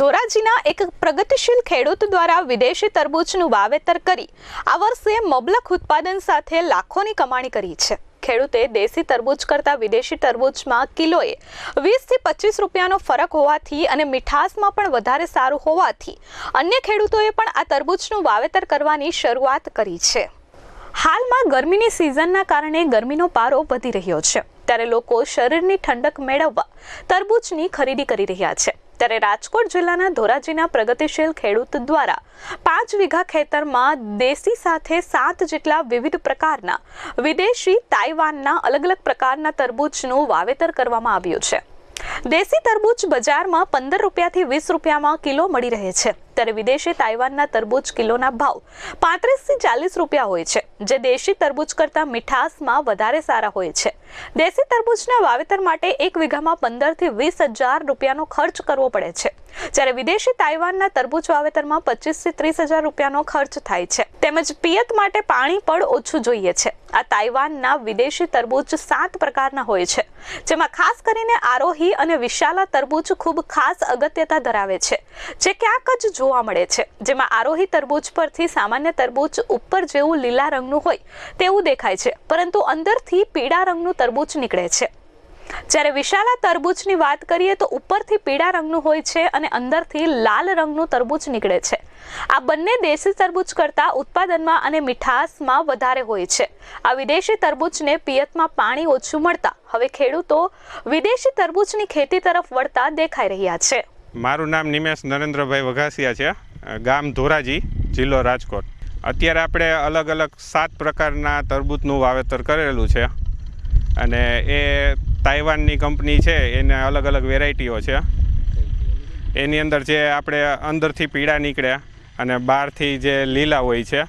ધોરાજીના એક પ્રગતિશીલ ખેડૂત દ્વારા વિદેશી તરબૂચનું વાવેતર કરી આ વર્ષે મબલક ઉત્પાદન સાથે લાખોની કમાણી કરી છે. ખેડૂતે દેશી તરબૂચ કરતાં વિદેશી તરબૂચમાં કિલોએ વીસથી પચીસ રૂપિયાનો ફરક હોવાથી અને મીઠાસમાં પણ વધારે સારું હોવાથી અન્ય ખેડૂતોએ પણ આ તરબૂચનું વાવેતર કરવાની શરૂઆત કરી છે. હાલમાં ગરમીની સિઝનના કારણે ગરમીનો પારો વધી રહ્યો છે. ત્યારે લોકો શરીરની ઠંડક મેળવવા તરબૂચની ખરીદી કરી રહ્યા છે. ત્યારે રાજકોટ જિલ્લાના ધોરાજીના પ્રગતિશીલ ખેડૂત દ્વારા પાંચ વીઘા ખેતરમાં દેશી સાથે સાત જેટલા વિવિધ પ્રકારના વિદેશી તાઇવાનના અલગ અલગ પ્રકારના તરબૂચનું વાવેતર કરવામાં આવ્યું છે. દેશી તરબૂચ બજારમાં પંદર રૂપિયાથી વીસ રૂપિયામાં કિલો મળી રહે છે. ત્યારે વિદેશી તાઇવાનના તરબૂચ કિલોના ભાવ પાંત્રીસથી ચાલીસ રૂપિયા હોય છે, જે દેશી તરબૂચ કરતાં મીઠાસમાં વધારે સારા હોય છે. દેશી તરબૂચના વાવેતર માટે એક વીઘામાં પંદરથી વીસ હજાર રૂપિયાનો ખર્ચ કરવો પડે છે. જ્યારે વિદેશી તાઇવાનના તરબૂચ વાવેતરમાં પચીસથી ત્રીસ હજાર રૂપિયાનો ખર્ચ થાય છે. તેમજ પિયત માટે પાણી પણ ઓછું જોઈએ છે. આ તાઇવાનના વિદેશી તરબૂચ સાત પ્રકારના હોય છે. જેમાં ખાસ કરીને આરોહી અને વિશાલા તરબૂચ ખૂબ ખાસ અગત્યતા ધરાવે છે. જે ક્યાંક જ જોવા મળે છે. જેમાં આરોહી તરબૂચ પરથી સામાન્ય તરબૂચ ઉપર જેવું લીલા રંગનું હોય તેવું દેખાય છે. પરંતુ અંદરથી પીળા રંગનું તરબૂચ નીકળે છે. જ્યારે વિશાલા તરબૂચની વાત કરીએ તો ઉપરથી પીળા રંગનું હોય છે અને અંદરથી લાલ રંગનું તરબૂચ નીકળે છે. આ બંને દેશી તરબૂચ કરતાં ઉત્પાદનમાં અને મીઠાસમાં વધારે હોય છે. આ વિદેશી તરબૂચને પિયતમાં પાણી ઓછું મળતા હવે ખેડૂતો વિદેશી તરબૂચની ખેતી તરફ વળતા દેખાઈ રહ્યા છે. મારું નામ નિમેશ નરેન્દ્રભાઈ વઘાસિયા છે. ગામ ધોરાજી, જિલ્લો રાજકોટ. અત્યારે આપણે અલગ અલગ સાત પ્રકારના તરબૂચનું વાવેતર કરેલું છે. અને એ તાઇવાનની કંપની છે, એને અલગ અલગ વેરાયટીઓ છે. એની અંદર જે આપણે અંદરથી પીળા નીકળ્યા અને બહારથી જે લીલા હોય છે,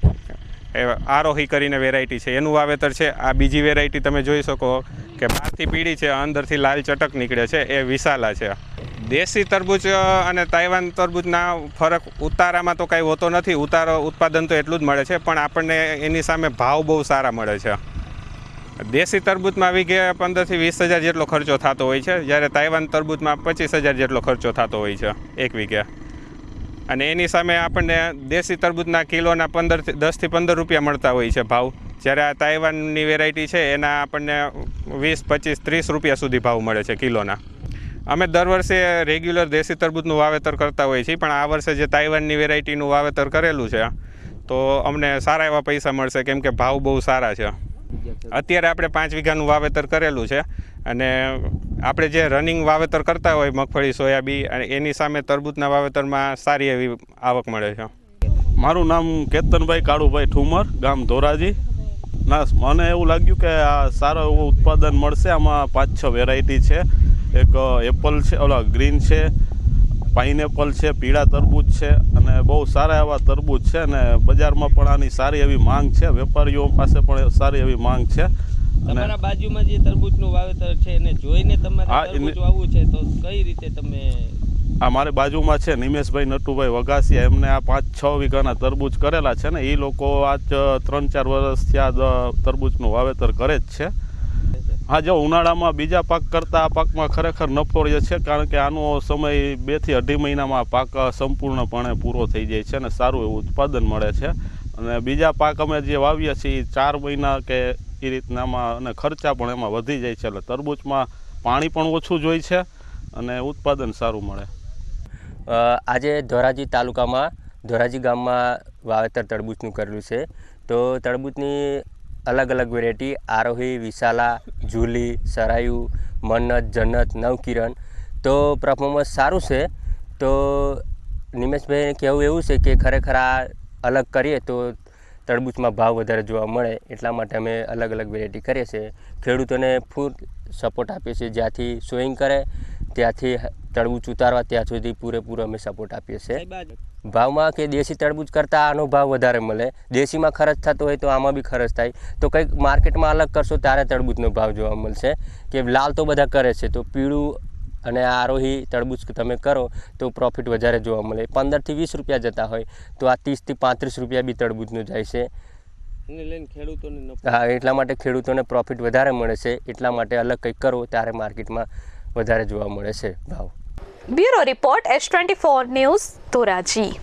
એ આરોહી કરીને વેરાયટી છે. એનું વાવેતર છે, આ બીજી વેરાયટી તમે જોઈ શકો કે બહારથી પીળી છે, અંદરથી લાલ ચટક નીકળે છે, એ વિશાલા છે. દેશી તરબૂચ અને તાઇવાન તરબૂચના ફરક ઉતારામાં તો કાંઈ હોતો નથી. ઉતારો ઉત્પાદન તો એટલું જ મળે છે, પણ આપણને એની સામે ભાવ બહુ સારા મળે છે. દેશી તરબૂચમાં વીઘે પંદરથી વીસ હજાર જેટલો ખર્ચો થતો હોય છે. જ્યારે તાઇવાન તરબૂચમાં પચીસ હજાર જેટલો ખર્ચો થતો હોય છે, એક વીઘે. અને એની સામે આપણને દેશી તરબૂચના કિલોના પંદરથી, દસથી પંદર રૂપિયા મળતા હોય છે ભાવ. જ્યારે આ તાઇવાનની વેરાયટી છે, એના આપણને વીસ, પચીસ, ત્રીસ રૂપિયા સુધી ભાવ મળે છે કિલોના. અમે દર વર્ષે રેગ્યુલર દેશી તરબૂચનું વાવેતર કરતા હોઈએ છીએ, પણ આ વર્ષે જે તાઇવાનની વેરાયટીનું વાવેતર કરેલું છે, તો અમને સારા એવા પૈસા મળશે, કેમ કે ભાવ બહુ સારા છે. અત્યારે આપણે પાંચ વીઘાનું વાવેતર કરેલું છે અને આપણે જે રનિંગ વાવેતર કરતા હોય મગફળી સોયાબી અને એની સામે તરબૂચના વાવેતરમાં સારી એવી આવક મળે છે. મારું નામ કેતનભાઈ કાળુભાઈ ઠુમર, ગામ ધોરાજી. ના, મને એવું લાગ્યું કે આ સારો એવું ઉત્પાદન મળશે. આમાં પાંચ છ વેરાયટી છે. એક એપલ છે, ઓલા ગ્રીન છે પાઇનેપલ છે પીળા તરબૂચ છે અને બહુ સારા એવા તરબૂચ છે અને બજારમાં પણ આની સારી એવી માંગ છે. વેપારીઓ પાસે પણ સારી એવી માંગ છે. તમારા બાજુમાં જે તરબૂચનું વાવેતર છે એને જોઈને તમારે તરબૂચ વાવવું છે તો કઈ રીતે તમે આ મારી બાજુમાં છે નિમેશભાઈ નટુભાઈ વઘાસિયા. એમને આ પાંચ છ વીઘાના તરબૂચ કરેલા છે ને એ લોકો આજ ત્રણ ચાર વર્ષથી આ તરબૂચનું વાવેતર કરે જ છે. હા જો ઉનાળામાં બીજા પાક કરતાં આ પાકમાં ખરેખર નફો રહે છે, કારણ કે આનો સમય બેથી અઢી મહિનામાં પાક સંપૂર્ણપણે પૂરો થઈ જાય છે અને સારું એવું ઉત્પાદન મળે છે. અને બીજા પાક અમે જે વાવીએ છીએ એ ચાર મહિના કે એ રીતનામાં અને ખર્ચા પણ એમાં વધી જાય છે, એટલે તરબૂચમાં પાણી પણ ઓછું જોઈ છે અને ઉત્પાદન સારું મળે. આજે ધોરાજી તાલુકામાં, ધોરાજી ગામમાં વાવેતર તરબૂચનું કરેલું છે. તો તરબૂચની અલગ અલગ વેરાયટી આરોહી, વિશાલા, ઝૂલી, સરાયુ, મન્નત, જન્નત, નવકિરણ. તો પરફોર્મન્સ સારું છે. તો નિમેશભાઈ કહેવું એવું છે કે ખરેખર આ અલગ કરીએ તો તરબૂચમાં ભાવ વધારે જોવા મળે. એટલા માટે અમે અલગ અલગ વેરાયટી કરીએ છીએ. ખેડૂતોને ફૂડ સપોર્ટ આપીએ છીએ. જ્યાંથી સોઈંગ કરે ત્યાંથી તળબૂચ ઉતારવા ત્યાં સુધી પૂરેપૂરો અમે સપોર્ટ આપીએ છીએ. ભાવમાં કે દેશી તરબૂચ કરતાં આનો ભાવ વધારે મળે. દેશીમાં ખર્ચ થતો હોય તો આમાં બી ખર્ચ થાય. તો કંઈક માર્કેટમાં અલગ કરશો ત્યારે તરબૂચનો ભાવ જોવા મળશે. કે લાલ તો બધા કરે છે તો પીળું અને આરોહી તરબૂચ તમે કરો તો પ્રોફિટ વધારે જોવા મળે. પંદરથી વીસ રૂપિયા જતા હોય તો આ ત્રીસથી પાંત્રીસ રૂપિયા બી તળબૂચનું જાય છે. હા એટલા માટે ખેડૂતોને પ્રોફિટ વધારે મળે છે. એટલા માટે અલગ કંઈક કરો ત્યારે માર્કેટમાં. વધારે જોવા મળે છે. ભાવ. Bureau report S twenty four news Dhoraji.